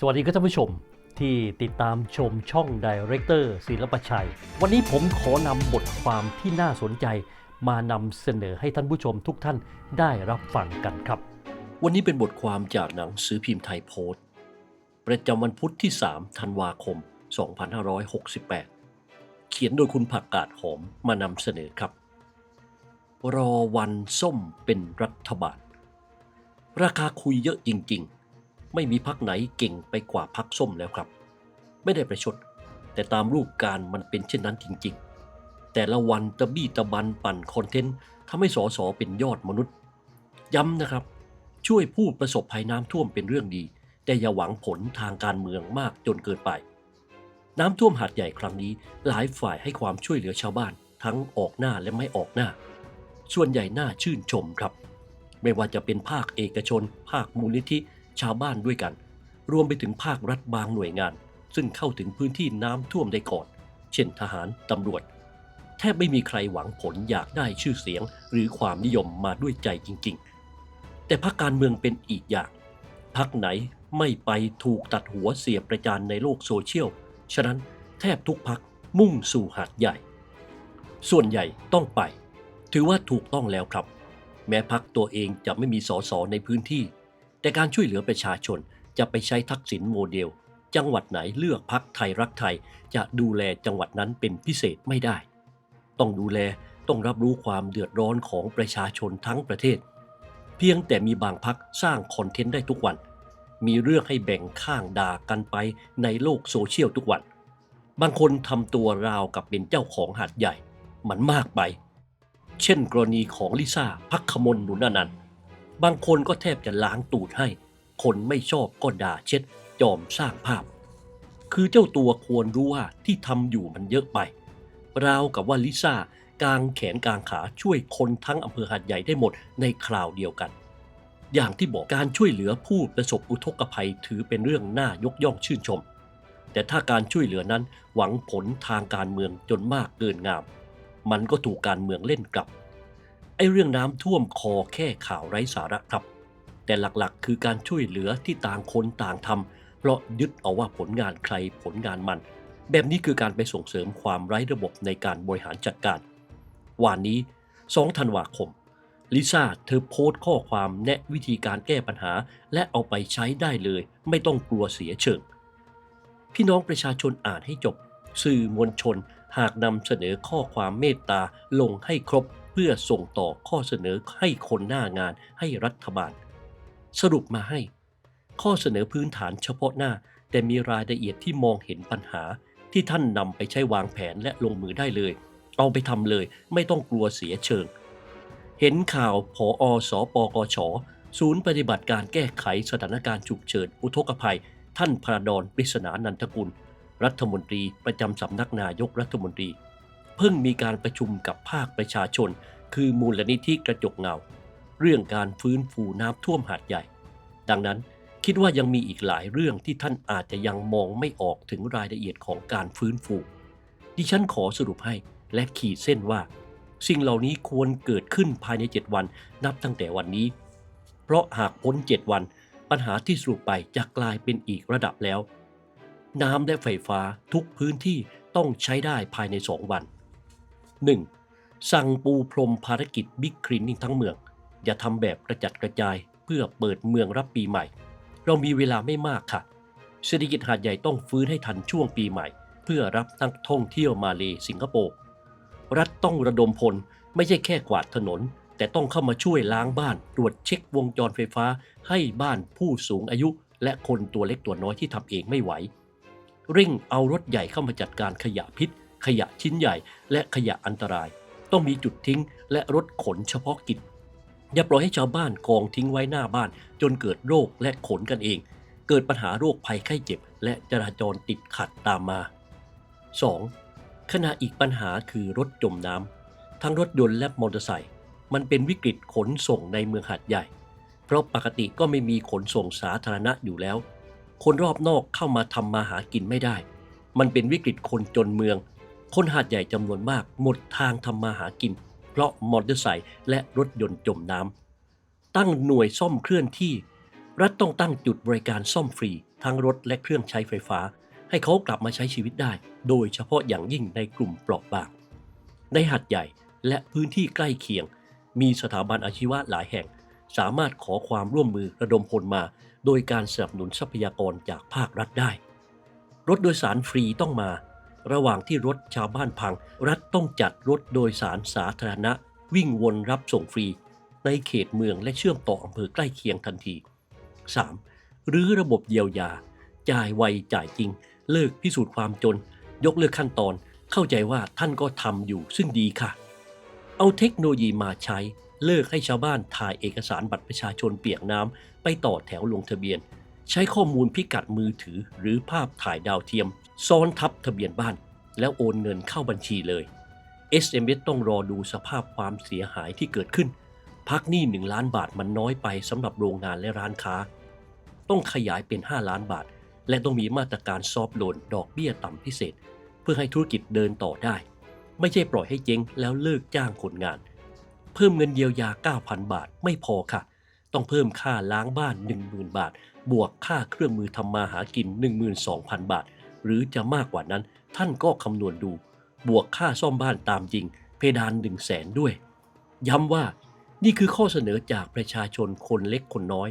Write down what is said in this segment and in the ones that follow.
สวัสดีครับท่านผู้ชมที่ติดตามชมช่องดีเรคเตอร์ศิลปชัย วันนี้ผมขอนำบทความที่น่าสนใจ มานำเสนอให้ท่านผู้ชมทุกท่านได้รับฟังกันครับ วันนี้เป็นบทความจากหนังสือพิมพ์ไทยโพสต์ ประจำวันพุธที่ 3 ธันวาคม 2568 เขียนโดยคุณผักกาดหอมมานำเสนอครับ รอวันส้มเป็นรัฐบาล ราคาคุยเยอะจริง ๆ ไม่มีพักไหนเก่งไปกว่าพักส้มแล้วครับ ไม่ได้ประชด แต่ตามรูปการมันเป็นเช่นนั้นจริงๆ แต่ละวันตะบี้ตะบันปั่นคอนเทนต์ทำให้สอสอเป็นยอดมนุษย์ ย้ำนะครับ ช่วยผู้ประสบภัยน้ำท่วมเป็นเรื่องดี แต่อย่าหวังผลทางการเมืองมากจนเกินไป น้ำท่วมหาดใหญ่ครั้งนี้หลายฝ่ายให้ความช่วยเหลือชาวบ้าน ทั้งออกหน้าและไม่ออกหน้า ส่วนใหญ่น่าชื่นชมครับ ไม่ว่าจะเป็นภาคเอกชน ภาคมูลนิธิ ชาวบ้านด้วยกัน รวมไปถึงภาครัฐบางหน่วยงาน ซึ่งเข้าถึงพื้นที่น้ำท่วมได้ก่อน เช่นทหารตำรวจ แทบไม่มีใครหวังผลอยากได้ชื่อเสียง หรือความนิยมมาด้วยใจจริง ๆ แต่พรรคการเมืองเป็นอีกอย่างพรรคไหนไม่ไปถูกตัดหัวเสียประจานในโลกโซเชียล ฉะนั้นแทบทุกพักมุ่งสู่หาดใหญ่ ส่วนใหญ่ต้องไป ถือว่าถูกต้องแล้วครับ แม้พักตัวเองจะไม่มีสอสอในพื้นที่ แต่การช่วยเหลือประชาชนจะไปใช้ทักษิณโมเดล จังหวัดไหนเลือกพักไทยรักไทย จะดูแลจังหวัดนั้นเป็นพิเศษไม่ได้ ต้องดูแลต้องรับรู้ความเดือดร้อนของประชาชนทั้งประเทศ เพียงแต่มีบางพักสร้างคอนเทนต์ได้ทุกวัน มีเรื่องให้แบ่งข้างด่ากันไปในโลกโซเชียลทุกวัน บางคนทำตัวราวกับเป็นเจ้าของหาดใหญ่ มันมากไป เช่นกรณีของลิซ่าพักขมลหนุนอนันต์ บางคนก็แทบจะล้างตูดให้ คนไม่ชอบก็ด่าเช็ดจอมสร้างภาพ คือเจ้าตัวควรรู้ว่าที่ทำอยู่มันเยอะไปราวกับว่าลิซ่ากางแขนกางขาช่วยคนทั้งอำเภอหาดใหญ่ได้หมดในคราวเดียวกัน อย่างที่บอกการช่วยเหลือผู้ประสบอุทกภัยถือเป็นเรื่องน่ายกย่องชื่นชม แต่ถ้าการช่วยเหลือนั้นหวังผลทางการเมืองจนมากเกินงาม มันก็ถูกการเมืองเล่นกลับ ไอ้เรื่องน้ำท่วมคอแค่ข่าวไร้สาระครับ แต่หลักๆ คือการช่วยเหลือที่ต่างคนต่างทำเพราะยึดเอาว่าผลงานใครผลงานมัน แบบนี้คือการไปส่งเสริมความไร้ระบบในการบริหารจัดการ วันนี้ 2 ธันวาคม ลิซ่าเธอโพสต์ข้อความแนะวิธีการแก้ปัญหา และเอาไปใช้ได้เลย ไม่ต้องกลัวเสียเชิง พี่น้องประชาชนอ่านให้จบ สื่อมวลชนหากนำเสนอข้อความเมตตาลงให้ครบ พื่อส่งต่อข้อเสนอให้คนหน้างานให้รัฐบาล สรุปมาให้ ข้อเสนอพื้นฐานเฉพาะหน้า แต่มีรายละเอียดที่มองเห็นปัญหาที่ท่านนำไปใช้วางแผนและลงมือได้เลย เอาไปทำเลยไม่ต้องกลัวเสียเชิง เห็นข่าวผออสปกชศูนย์ปฏิบัติการแก้ไขสถานการณ์ฉุกเฉินอุทกภัย ท่านพระดอนปริศนานันทกุล รัฐมนตรีประจำสำนักนายกรัฐมนตรี เพิ่งมีการประชุมกับภาคประชาชน คือมูลนิธิกระจกเงา เรื่องการฟื้นฟูน้ำท่วมหาดใหญ่ ดังนั้นคิดว่ายังมีอีกหลายเรื่องที่ท่านอาจจะยังมองไม่ออกถึงรายละเอียดของการฟื้นฟู ดิฉันขอสรุปให้และขีดเส้นว่า สิ่งเหล่านี้ควรเกิดขึ้นภายใน 7 วันนับตั้งแต่วันนี้ เพราะหากพ้น 7 วัน ปัญหาที่สรุปไปจะกลายเป็นอีกระดับแล้ว น้ำและไฟฟ้าทุกพื้นที่ต้องใช้ได้ภายใน 2 วัน 1. สั่งปูพรมภารกิจบิ๊กคลีนนิ่งทั้งเมือง อย่าทำแบบกระจัดกระจายเพื่อเปิดเมืองรับปีใหม่ เรามีเวลาไม่มากค่ะ เศรษฐกิจหาดใหญ่ต้องฟื้นให้ทันช่วงปีใหม่ เพื่อรับนักท่องเที่ยวมาเลสิงคโปร์รัฐต้องระดมพลไม่ใช่แค่กวาดถนน แต่ต้องเข้ามาช่วยล้างบ้าน ตรวจเช็ควงจรไฟฟ้า ให้บ้านผู้สูงอายุ และคนตัวเล็กตัวน้อยที่ทำเองไม่ไหว เร่งเอารถใหญ่เข้ามาจัดการขยะพิษ ขยะชิ้นใหญ่ และขยะอันตราย ต้องมีจุดทิ้งและรถขนเฉพาะกิจ อย่าปล่อยให้ชาวบ้านกองทิ้งไว้หน้าบ้าน จนเกิดโรคและขนกันเอง เกิดปัญหาโรคภัยไข้เจ็บ และจราจรติดขัดตามมา 2. ขณะอีกปัญหาคือรถจมน้ำทั้งรถยนต์และมอเตอร์ไซค์มันเป็นวิกฤตขนส่งในเมืองหาดใหญ่ เพราะปกติก็ไม่มีขนส่งสาธารณะอยู่แล้ว คนรอบนอกเข้ามาทำมาหากินไม่ได้ มันเป็นวิกฤตคนจนเมือง คนหาดใหญ่จำนวนมากหมดทางทำมาหากิน เพราะมอเตอร์ไซค์และรถยนต์จมน้ำตั้งหน่วยซ่อมเคลื่อนที่ รัฐต้องตั้งจุดบริการซ่อมฟรี ทั้งรถและเครื่องใช้ไฟฟ้า ให้เขากลับมาใช้ชีวิตได้ โดยเฉพาะอย่างยิ่งในกลุ่มเปราะบาง ในหัดใหญ่และพื้นที่ใกล้เคียง มีสถาบันอาชีวะหลายแห่ง สามารถขอความร่วมมือระดมพลมา โดยการสนับสนุนทรัพยากรจากภาครัฐได้ รถโดยสารฟรีต้องมา ระหว่างที่รถชาวบ้านพัง รัฐต้องจัดรถโดยสารสาธารณะ วิ่งวนรับส่งฟรี ในเขตเมืองและเชื่อมต่ออำเภอใกล้เคียงทันที 3. หรือระบบเยียวยา จ่ายไวจ่ายจริง เลิกพิสูจน์ความจน ยกเลิกขั้นตอน เข้าใจว่าท่านก็ทำอยู่ซึ่งดีค่ะ เอาเทคโนโลยีมาใช้ เลิกให้ชาวบ้านถ่ายเอกสารบัตรประชาชนเปียกน้ำไปต่อแถวลงทะเบียน ใช้ข้อมูลพิกัดมือถือหรือภาพถ่ายดาวเทียม ซ้อนทับทะเบียนบ้าน แล้วโอนเงินเข้าบัญชีเลย SMS ต้องรอดูสภาพความเสียหายที่เกิดขึ้น พักหนี้ 1 ล้านบาทมันน้อยไปสำหรับโรงงานและร้านค้า ต้องขยายเป็น 5 ล้านบาท และต้องมีมาตรการซอฟโลนดอกเบี้ยต่ำพิเศษ เพื่อให้ธุรกิจเดินต่อได้ ไม่ใช่ปล่อยให้เจ๊งแล้วเลิกจ้างคนงาน เพิ่มเงินเยียวยา 9,000 บาทไม่พอค่ะ ต้องเพิ่มค่าล้างบ้าน 10,000 บาท บวกค่าเครื่องมือทำมาหากิน 12,000 บาท หรือจะมากกว่านั้น ท่านก็คำนวณดู บวกค่าซ่อมบ้านตามจริง เพดาน1 0 0 0 0แสนด้วย ย้ำว่านี่คือข้อเสนอจากประชาชนคนเล็กคนน้อย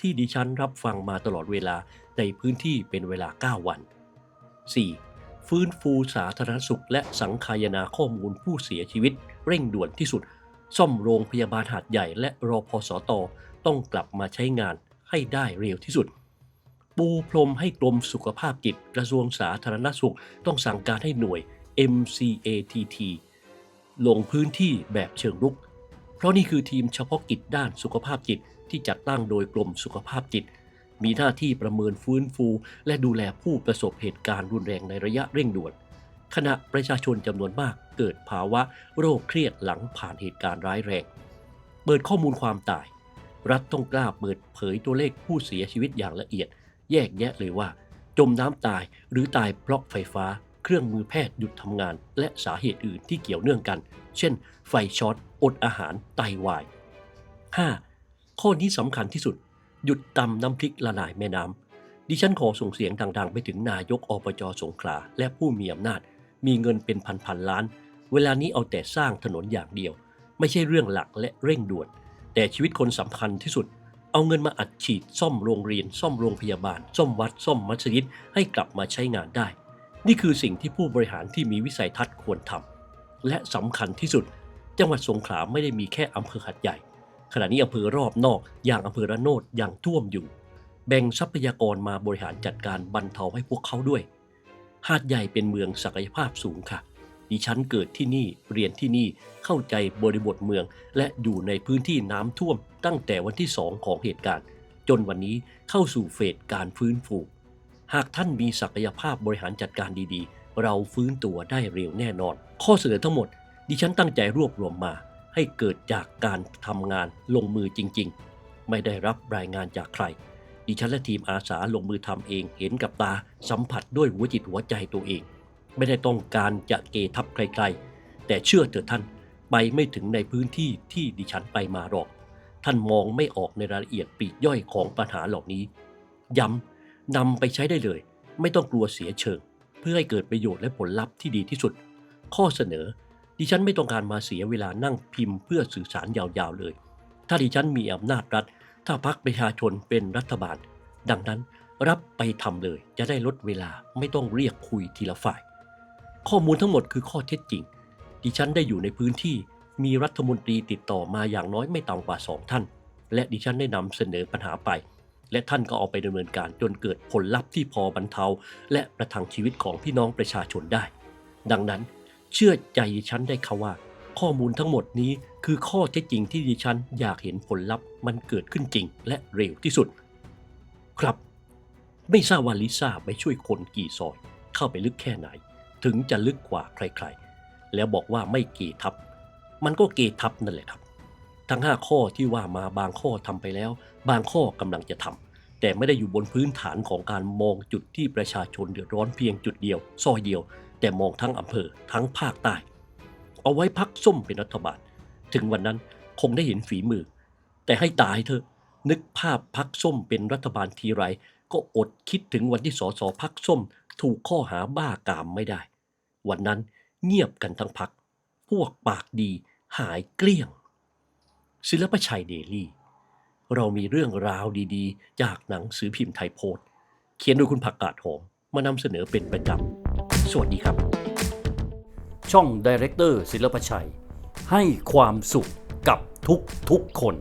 ที่ดิฉันรับฟังมาตลอดเวลาในพื้นที่เป็นเวลา 9 วัน 4. ฟื้นฟูสาธารณสุขและสังคายนาข้อมูลผู้เสียชีวิต เร่งด่วนที่สุด ซ่อมโรงพยาบาลหาดใหญ่และรอพสตต้องกลับมาใช้งานให้ได้เร็วที่สุด ปูพรมให้กรมสุขภาพจิตกระทรวงสาธารณสุข ต้องสั่งการให้หน่วย MCATT ลงพื้นที่แบบเชิงรุก เพราะนี่คือทีมเฉพาะกิจด้านสุขภาพจิตที่จัดตั้งโดยกรมสุขภาพจิต มีหน้าที่ประเมินฟื้นฟู และดูแลผู้ประสบเหตุการณ์รุนแรงในระยะเร่งด่วน ขณะประชาชนจำนวนมากเกิดภาวะโรคเครียดหลังผ่านเหตุการณ์ร้ายแรง เปิดข้อมูลความตาย รัฐต้องกล้าเปิดเผยตัวเลขผู้เสียชีวิตอย่างละเอียด แยกแยะเลยว่า จมน้ำตายหรือตายเพราะไฟฟ้า เครื่องมือแพทย์หยุดทำงาน และสาเหตุอื่นที่เกี่ยวเนื่องกัน เช่น ไฟช็อตอดอาหารไตวาย 5. ข้อนี้สำคัญที่สุด หยุดตำน้ำพริกละลายแม่น้ำดิฉันขอส่งเสียงดังๆ ไปถึงนายกอบจสงขลาและผู้มีอำนาจ มีเงินเป็นพันๆล้าน เวลานี้เอาแต่สร้างถนนอย่างเดียว ไม่ใช่เรื่องหลักและเร่งด่วน แต่ชีวิตคนสำคัญที่สุด เอาเงินมาอัดฉีดซ่อมโรงเรียน ซ่อมโรงพยาบาล ซ่อมวัด ซ่อมมัสยิดให้กลับมาใช้งานได้ นี่คือสิ่งที่ผู้บริหารที่มีวิสัยทัศน์ควรทำและสำคัญที่สุด จังหวัดสงขลาไม่ได้มีแค่อำเภอหัดใหญ่ ขณะนี้อำเภอรอบนอก อย่างอำเภอระโนดยังท่วมอยู่ แบ่งทรัพยากรมาบริหารจัดการบรรเทาให้พวกเขาด้วยหาดใหญ่เป็นเมืองศักยภาพสูงค่ะ ดิฉันเกิดที่นี่เรียนที่นี่เข้าใจบริบทเมือง และอยู่ในพื้นที่น้ำท่วม ตั้งแต่วันที่สองของเหตุการณ์ จนวันนี้เข้าสู่เฟสการฟื้นฟูหากท่านมีศักยภาพบริหารจัดการดีๆ เราฟื้นตัวได้เร็วแน่นอน ข้อเสนอทั้งหมด ดิฉันตั้งใจรวบรวมมา ให้เกิดจากการทำงานลงมือจริง ๆ ไม่ได้รับรายงานจากใคร ดิฉันและทีมอาสาลงมือทำเองเห็นกับตาสัมผัสด้วยหัวจิตหัวใจตัวเอง ไม่ได้ต้องการจะเกทับใครๆ แต่เชื่อเถอะท่านไปไม่ถึงในพื้นที่ที่ดิฉันไปมาหรอก ท่านมองไม่ออกในรายละเอียดปีกย่อยของปัญหาเหล่านี้ ย้ำนำไปใช้ได้เลย ไม่ต้องกลัวเสียเชิง เพื่อให้เกิดประโยชน์และผลลัพธ์ที่ดีที่สุด ข้อเสนอ ดิฉันไม่ต้องการมาเสียเวลานั่งพิมพ์เพื่อสื่อสารยาวๆเลย ถ้าดิฉันมีอำนาจรัฐ ถ้าพักประชาชนเป็นรัฐบาล ดังนั้นรับไปทำเลยจะได้ลดเวลาไม่ต้องเรียกคุยทีละฝ่าย ข้อมูลทั้งหมดคือข้อเท็จจริง ดิฉันได้อยู่ในพื้นที่มีรัฐมนตรีติดต่อมาอย่างน้อยไม่ต่ำกว่าสองท่าน และดิฉันได้นำเสนอปัญหาไป และท่านก็เอาไปดำเนินการจนเกิดผลลัพธ์ที่พอบรรเทา และประทังชีวิตของพี่น้องประชาชนได้ ดังนั้น เชื่อใจดิฉันได้ค่ะว่า ข้อมูลทั้งหมดนี้คือข้อเท็จจริงที่ดิฉันอยากเห็นผลลัพธ์มันเกิดขึ้นจริง และเร็วที่สุด ครับ ไม่ทราบว่าลิซ่าไปช่วยคนกี่ซอยเข้าไปลึกแค่ไหน ถึงจะลึกกว่าใครๆ แล้วบอกว่าไม่เกทับ มันก็เกทับนั่นแหละครับ ทั้ง 5 ข้อที่ว่ามาบางข้อทำไปแล้ว บางข้อกำลังจะทำแต่ไม่ได้อยู่บนพื้นฐานของการมองจุดที่ประชาชนเดือดร้อนเพียงจุดเดียวซอยเดียว แต่มองทั้งอำเภอทั้งภาคใต้ เอาไว้พักส้มเป็นรัฐบาล ถึงวันนั้นคงได้เห็นฝีมือ แต่ให้ตายเถอะนึกภาพพักส้มเป็นรัฐบาลทีไรก็อดคิดถึงวันที่สสพักส้มถูกข้อหาบ้ากามไม่ได้ วันนั้นเงียบกันทั้งพัก พวกปากดีหายเกลี้ยง ศิลปชัยเดลี่ เรามีเรื่องราวดีๆ จากหนังสือพิมพ์ไทยโพสเขียนโดยคุณผักกาดหอมมานำเสนอเป็นประจำ สวัสดีครับ ช่อง Director ศิลปชัย ให้ความสุขกับทุกทุกๆคน